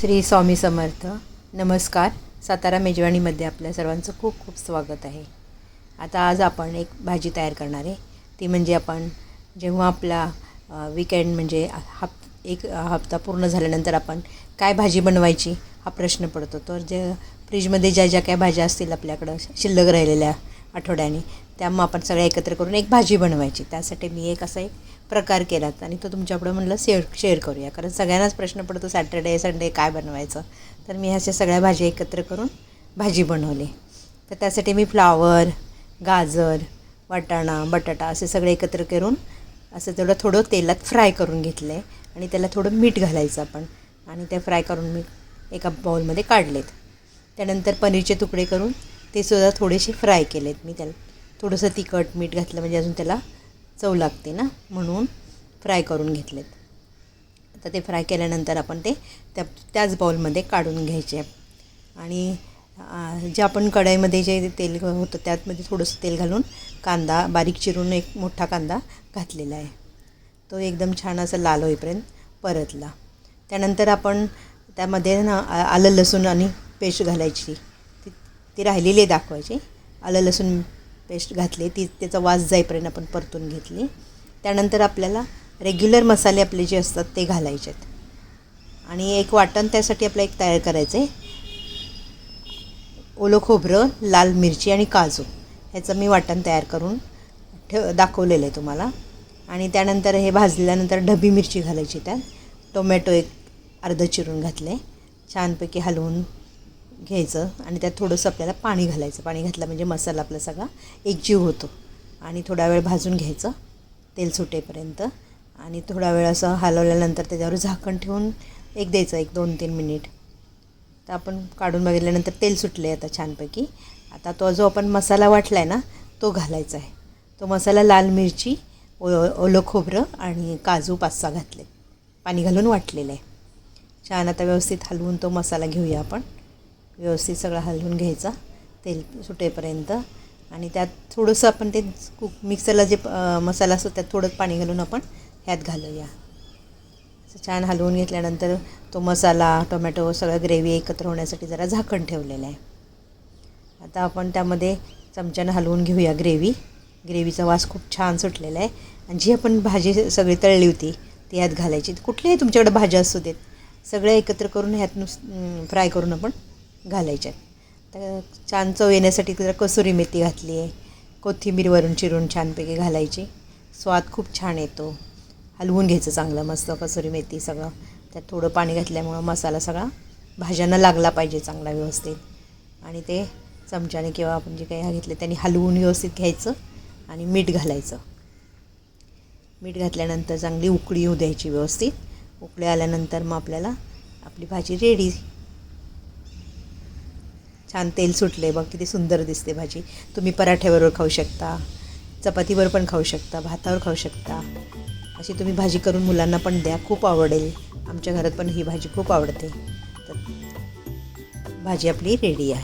श्री स्वामी समर्थ. नमस्कार. सातारा मेजवानीमध्ये आपल्या सर्वांचं खूप खूप स्वागत आहे. आता आज आपण एक भाजी तयार करणार आहे. ती म्हणजे आपण जेव्हा आपला विकेंड म्हणजे हप एक हप्ता पूर्ण झाल्यानंतर आपण काय भाजी बनवायची हा प्रश्न पडतो. तर जे फ्रीजमध्ये ज्या ज्या काय भाज्या असतील आपल्याकडं शिल्लक राहिलेल्या आठवड्याने. त्या मग आपण सगळ्या एकत्र करून एक भाजी बनवायची. त्यासाठी मी एक असा एक प्रकार केला आणि तो तुमच्यापुढं म्हणलं शेअर शेअर करूया. कारण सगळ्यांनाच प्रश्न पडतो सॅटर्डे संडे काय बनवायचं. तर मी अशा सगळ्या भाज्या एकत्र करून भाजी बनवली. तर त्यासाठी मी फ्लावर गाजर वाटाणा बटाटा असे सगळे एकत्र करून असं तेवढं थोडं तेलात फ्राय करून घेतलं आहे आणि त्याला थोडं मीठ घालायचं आपण. आणि ते फ्राय करून मी एका बाउलमध्ये काढलेत. त्यानंतर पनीरचे तुकडे करून ते सुद्धा थोडेसे फ्राय केलेत मी त्याला. थोडंसं तिखट मीठ घातलं म्हणजे अजून त्याला चव लागते ना म्हणून फ्राय करून घेतलेत. आता ते फ्राय केल्यानंतर आपण ते त्या त्याच बाउलमध्ये काढून घ्यायचे. आणि जे आपण कढईमध्ये जे तेल होतं त्यातमध्ये थोडंसं तेल घालून कांदा बारीक चिरून एक मोठा कांदा घातलेला आहे. तो एकदम छान असं लाल होईपर्यंत परतला. त्यानंतर आपण त्यामध्ये ना आलं लसूण आणि पेस्ट घालायची. ती राहिलेले राहिलेली आहे दाखवायची. आलं लसूण पेस्ट घातली ती त्याचा वास जाईपर्यंत आपण परतून घेतली. त्यानंतर आपल्याला रेग्युलर मसाले आपले जे असतात ते घालायचे आहेत आणि एक वाटण त्यासाठी आपलं एक तयार करायचं आहे ओलं खोबरं लाल मिरची आणि काजू. ह्याचं मी वाटण तयार करून ठेव दाखवलेलं आहे तुम्हाला. आणि त्यानंतर हे भाजल्यानंतर ढबी मिरची घालायची त्यात. टोमॅटो एक अर्धं चिरून घातले. छानपैकी हलवून घ्यायचं आणि त्यात थोडंसं आपल्याला पाणी घालायचं. पाणी घातलं म्हणजे मसाला आपला सगळा एकजीव होतो. आणि थोडा वेळ भाजून घ्यायचं तेल सुटेपर्यंत. आणि थोडा वेळ असं हलवल्यानंतर त्याच्यावर झाकण ठेवून एक द्यायचं एक दोन तीन मिनिट. तर आपण काढून बघितल्यानंतर तेल सुटले आता छानपैकी. आता तो जो आपण मसाला वाटला आहे ना तो घालायचा आहे. तो मसाला लाल मिरची ओ ओलं खोबरं आणि काजू पाच सहा घातले. पाणी घालून वाटलेलं आहे. छान आता व्यवस्थित हलवून तो मसाला घेऊया आपण. व्यवस्थित सगळं हलवून घ्यायचा तेल सुटेपर्यंत. आणि त्यात थोडंसं आपण ते कुक मिक्सरला जे मसाला असतो त्यात थोडं पाणी घालून आपण ह्यात घालूया. असं छान हलवून घेतल्यानंतर तो मसाला टोमॅटो सगळं ग्रेव्ही एकत्र होण्यासाठी जरा झाकण ठेवलेलं आहे. आता आपण त्यामध्ये चमच्यानं हलवून घेऊया ग्रेव्ही. ग्रेव्हीचा वास खूप छान सुटलेला आहे. आणि जी आपण भाजी सगळी तळली होती ती ह्यात घालायची. कुठल्याही तुमच्याकडे भाज्या असू देत सगळ्या एकत्र करून ह्यात नुस फ्राय करून आपण घालायच्या तर छान चव येण्यासाठी जरा कसुरी मेथी घातली आहे. कोथिंबीर वरून चिरून छानपैकी घालायची. स्वाद खूप छान येतो. हलवून घ्यायचं चांगलं मस्त कसुरी मेथी सगळं. त्यात थोडं पाणी घातल्यामुळं मसाला सगळा भाज्यांना लागला पाहिजे चांगला व्यवस्थित. आणि ते चमच्याने किंवा आपण जे काही घेतले त्यांनी हलवून व्यवस्थित घ्यायचं आणि मीठ घालायचं. मीठ घातल्यानंतर चांगली उकळी येऊ द्यायची व्यवस्थित. उकळी आल्यानंतर मग आपल्याला आपली भाजी रेडी छान तेल सुटले बघ किती सुंदर दिसते भाजी. तुम्ही पराठ्याबरोबर खाऊ शकता चपातीवर पण खाऊ शकता भातावर खाऊ शकता. अशी तुम्ही भाजी करून मुलांना पण द्या खूप आवडेल. आमच्या घरात पण ही भाजी खूप आवडते. तर भाजी आपली रेडी आहे.